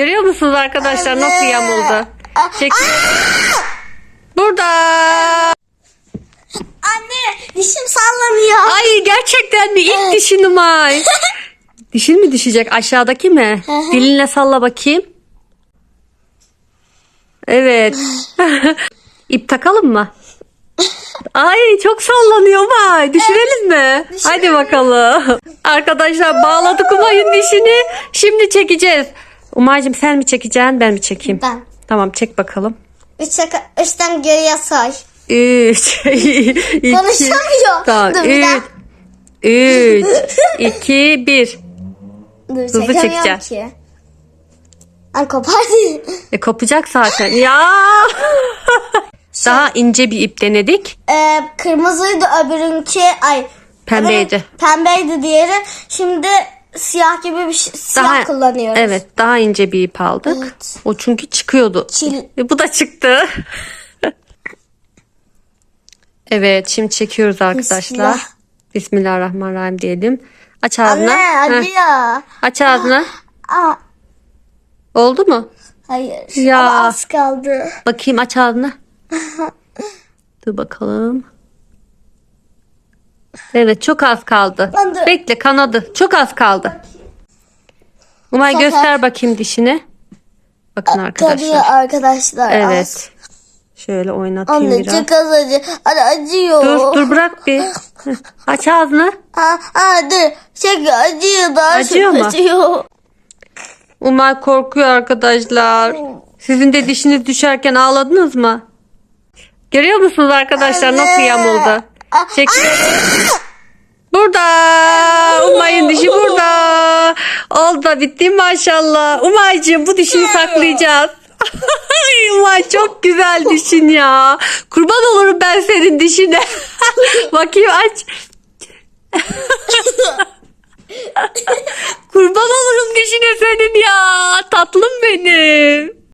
Görüyor musunuz arkadaşlar nasıl yamuldu? Çek. Burada. Anne dişim sallanıyor. Ay gerçekten mi? İlk dişin Umay. Dişin mi düşecek? Aşağıdaki mi? Dilinle salla bakayım. Evet. İp takalım mı? Ay çok sallanıyor Umay. Düşürelim mi? Hadi bakalım. Arkadaşlar bağladık Umay'ın dişini. Şimdi çekeceğiz. Umay'cığım sen mi çekeceksin ben mi çekeyim? Ben. Tamam çek bakalım. Üç üçten geriye say. 3 2 Konuşamıyor. Tamam. Dur bir daha. 3 2 1 Dur Hızlı çekeceğim. ki. Ay kopardı. E kopacak zaten. Ya. Daha ince bir ip denedik. Ee, kırmızıydı öbürünki. Ay. Pembeydi. öbürü Pembeydi diğeri. Şimdi siyah gibi bir şey, siyah kullanıyoruz. Evet, daha ince bir ip aldık. Evet. O çünkü çıkıyordu. Çil- E, bu da çıktı. evet, şimdi çekiyoruz arkadaşlar. Bismillah. Bismillahirrahmanirrahim diyelim. Aç ağzını. Anne acıyor. Aç ağzını. Aa, Oldu mu? hayır. Ya. Ama az kaldı. Bakayım aç ağzını. Dur bakalım. Evet çok az kaldı. Ben de- Bekle kanadı. Çok az kaldı. Umay göster bakayım dişini. Bakın Tabii arkadaşlar. arkadaşlar. az. Evet. Şöyle oynatayım biraz. çok az acı. Anne acıyor. Dur dur bırak bir. Heh, Aç ağzını. Ha, ha, dur. Çok acıyor. Daha Acıyor çok mu? Acıyor. Umay korkuyor arkadaşlar. Sizin de dişiniz düşerken ağladınız mı? Görüyor musunuz arkadaşlar nasıl Anne. yamuldu? Çek. Burada. Umay'ın dişi burada. Oldu da bitti maşallah. Umay'cığım bu dişini saklayacağız. Ay, Umay çok güzel dişin ya. Kurban olurum ben senin dişine. Bakayım aç. Kurban olurum dişine senin ya. Tatlım benim.